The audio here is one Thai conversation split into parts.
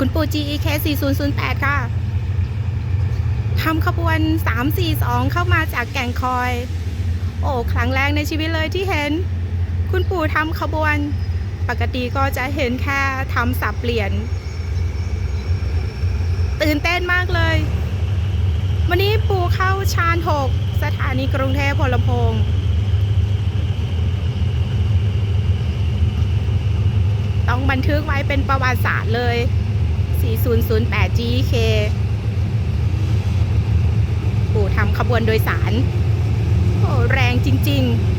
คุณปู่ GEK 4008 ค่ะทำขบวน 342 เข้ามาจากแก่งคอย โอ้ ครั้งแรกในชีวิตเลยที่เห็น คุณปู่ทำขบวน ปกติก็จะเห็นแค่ทำสับเปลี่ยน ตื่นเต้นมากเลย วันนี้ปู่เข้าชาน 6 สถานีกรุงเทพพลพงต้องบันทึกไว้เป็นประวัติศาสตร์เลย 4008 GK ปู่ทำขบวนโดยสาร โอ้ แรงจริง ๆ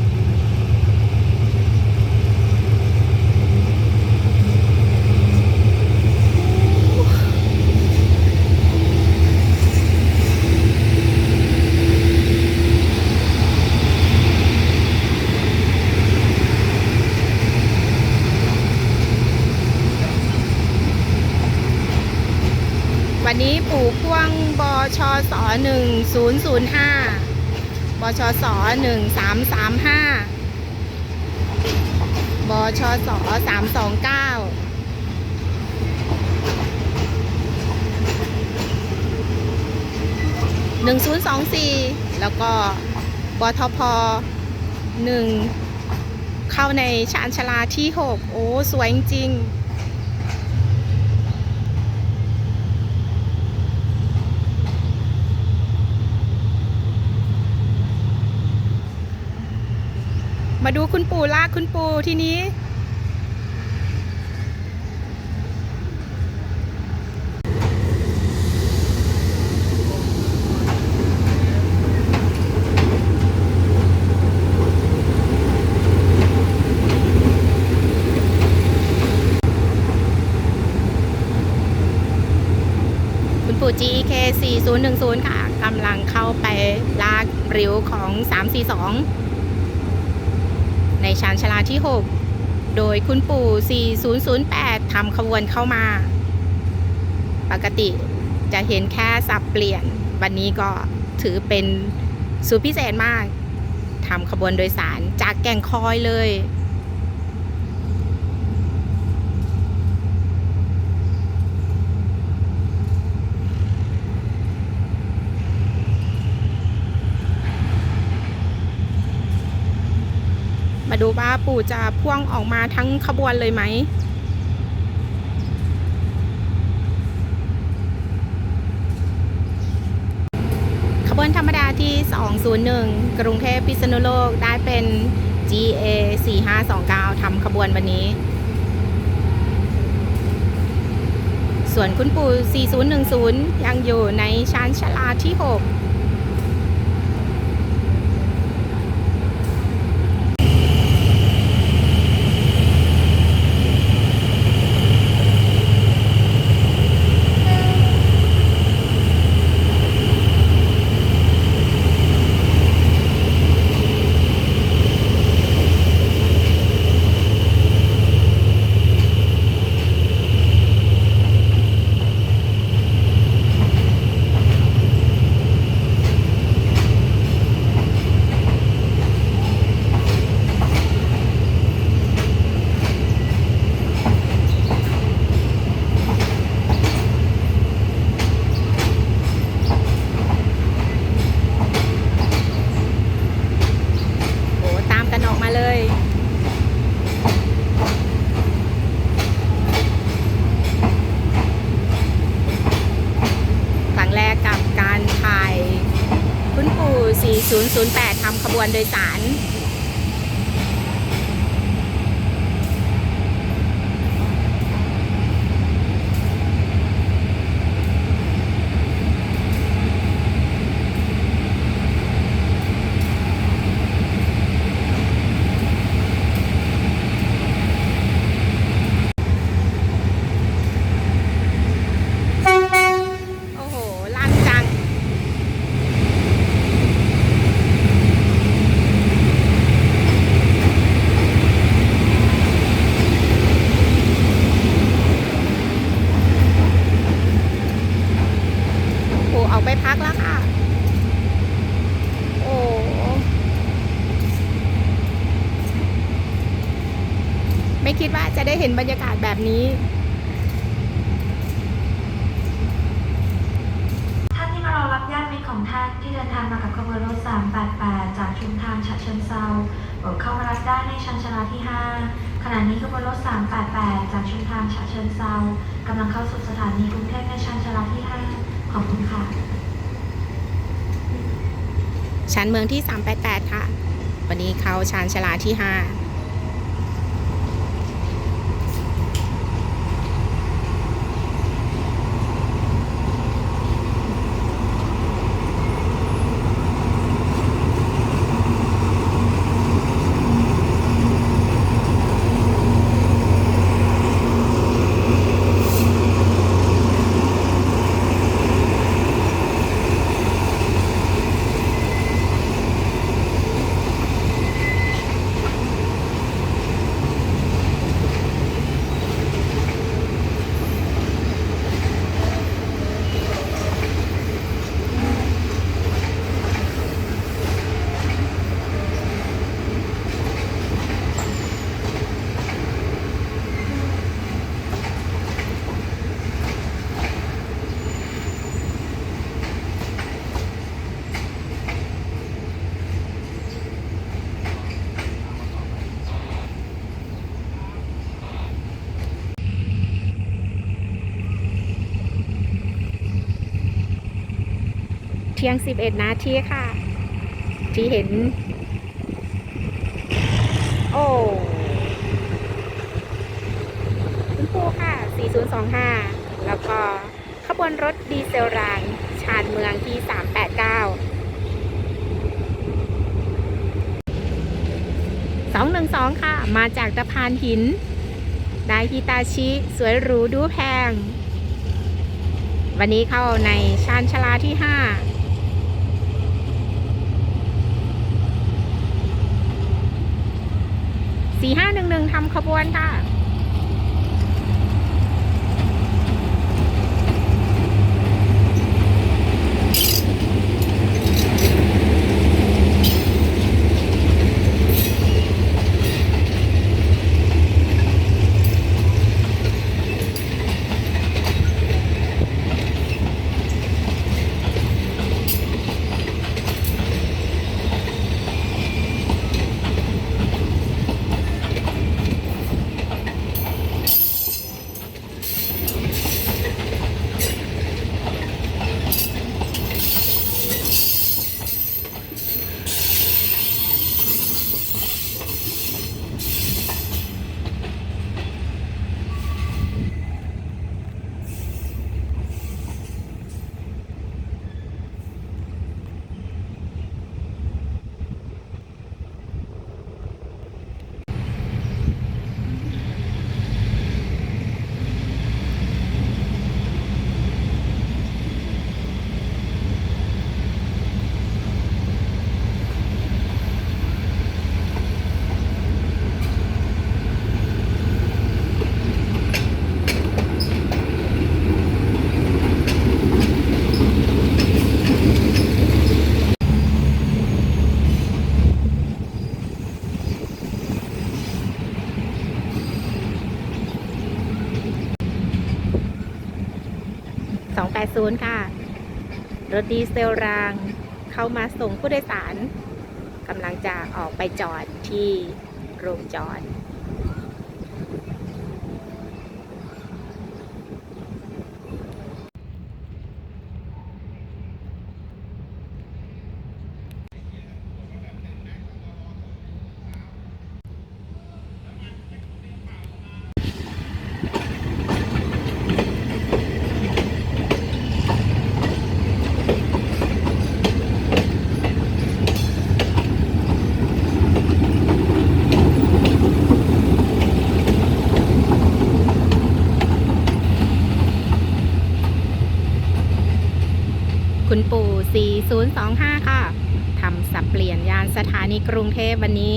ปู่พ่วงบชสหนึ่งศูนย์ศูนย์ห้าบชสหนึ่งสามสามห้าบชสสามสองเก้าหนึ่งศูนย์สองสี่แล้วก็บทพหนึ่งเข้าในชานชลาที่หกโอ้ สวยจริง มาดูคุณปู่ลากคุณปู่ทีนี้ คุณปู่ GK 4010 ค่ะกำลังเข้าไปลากริ้วของ 342 ในชานชาลาที่ 6 โดยคุณปู่ 4008 ทำขบวนเข้ามา ปกติจะเห็นแค่สับเปลี่ยน วันนี้ก็ถือเป็นสูตรพิเศษมากทำขบวนโดยสารจากแก่งคอยเลย ดูว่าปู่จะพ่วงออกมาทั้งขบวนเลยไหมขบวนธรรมดาที่ 201 กรุงเทพพิษณุโลกได้เป็น GA 4529ทำขบวนวันนี้ ส่วนคุณปู่4010 ยังอยู่ในชั้นชาลาที่ 6 โอ้ตามกันออกมาเลย ครั้งแรกกับการถ่าย คุณปู่ 4008ทำขบวนโดยสาร เห็นบรรยากาศแบบนี้ท่านที่มารอรับญาติของท่านที่เดินทางมากับขบวนรถ 388 จากชุมทางฉะเชิงเซาเข้ามารับได้ในชั้นชลาที่ 5 ขณะนี้ขบวนรถ 388 จากชุมทางฉะเชิงเซากำลังเข้าสู่สถานีกรุงเทพในชั้นชลาที่ 5 ขอบคุณค่ะชั้นเมืองที่ 388 ค่ะ วันนี้เขาชั้นชลาที่ 5 เที่ยง 11 นาทีค่ะ ที่เห็น โอ้คุณปูค่ะ 4025 แล้วก็ขบวนรถดีเซลราง ชานเมืองที่ 389 212 ค่ะ มาจากตะพานหิน ได้ฮิตาชิ สวยหรูดูแพง วันนี้เข้าในชานชลาที่ 5 สี่ห้าหนึ่งหนึ่งทำขบ วนค่ะ 80 ค่ะ รถดีเซลรางเข้ามาส่งผู้โดยสารกำลังจะออกไปจอดที่โรงจอด คุณปู่ 4025 ค่ะ ทำสับเปลี่ยนยานสถานี กรุงเทพวันนี้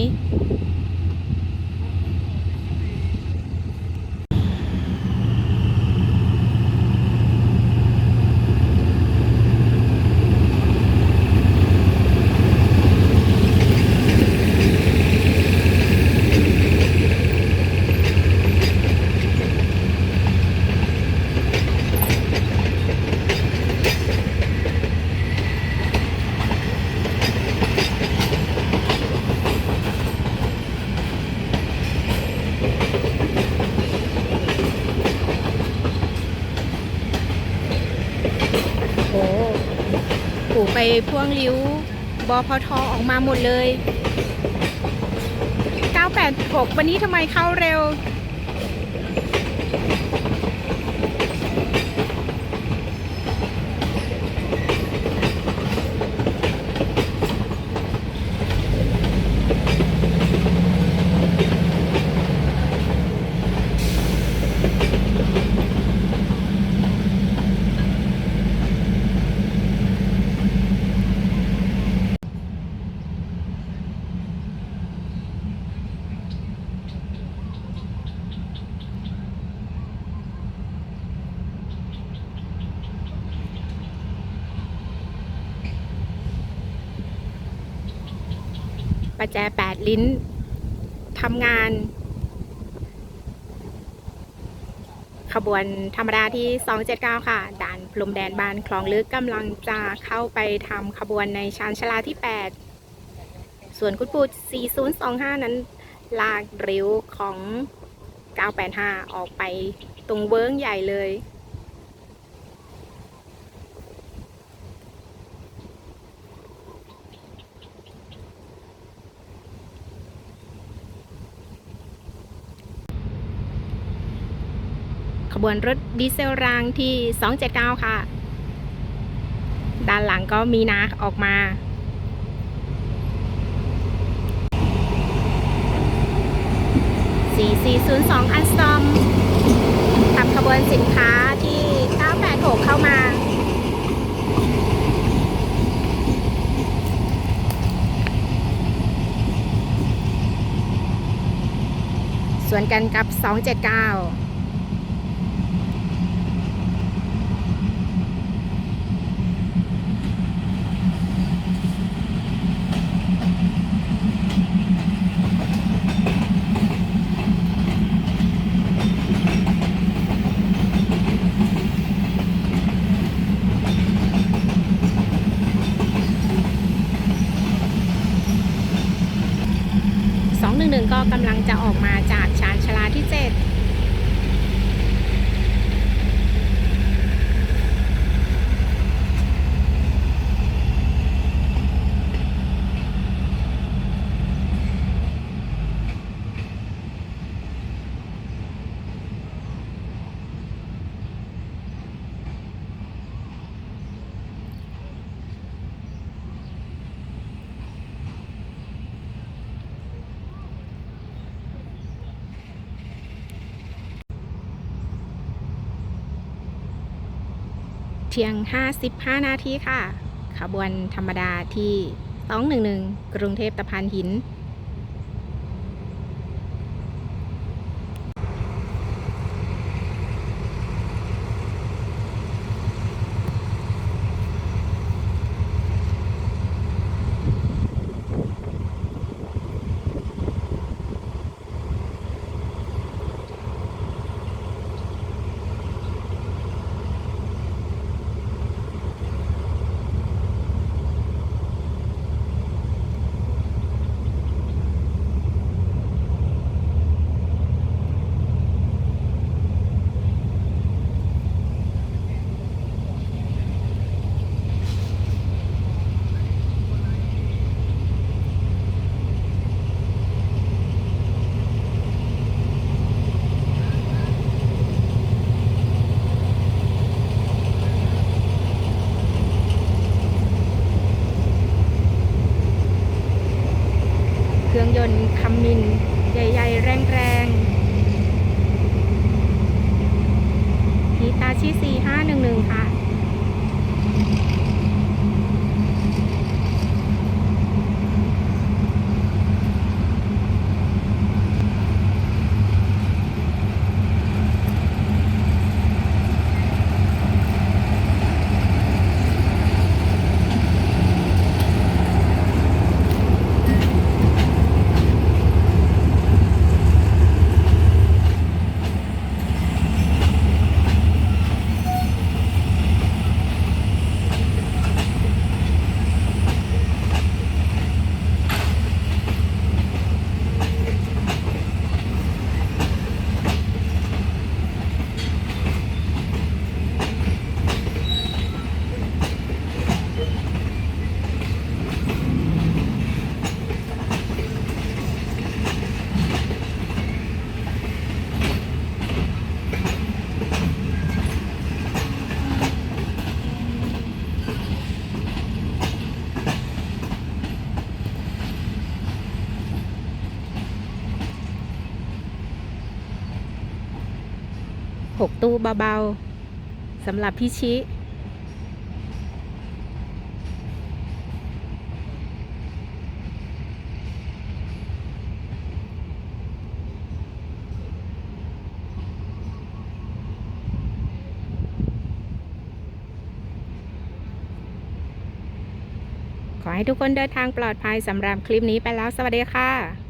ไปพ่วงริ้วบพทออกมาหมดเลย 986 วันนี้ทำไมเข้าเร็ว ประแจ8ลิ้นทำงาน ขบวนธรรมดาที่ 279 ค่ะ ด่านพรมแดนบานคลองลึกกำลังจะเข้าไปทำขบวนในชานชลาที่ 8 ส่วนคุณปู4025 นั้น ลากริ้วของ 985 ออกไปตรงเวิ้งใหญ่เลย ขบวนรถดีเซลรางที่ 279 ค่ะ ด้านหลังก็มีนาออกมา4402 อันสตอมขับขบวนสินค้าที่ 986 เข้ามาส่วนกันกับ 279 211 ก็กำลังจะออกมาจากชานชาลาที่ 7 เที่ยง 55 นาทีค่ะ ขบวนธรรมดาที่ 211 กรุงเทพตะพานหิน เบาๆสำหรับพี่ชิ ขอให้ทุกคนเดินทางปลอดภัยสำหรับคลิปนี้ไปแล้ว สวัสดีค่ะ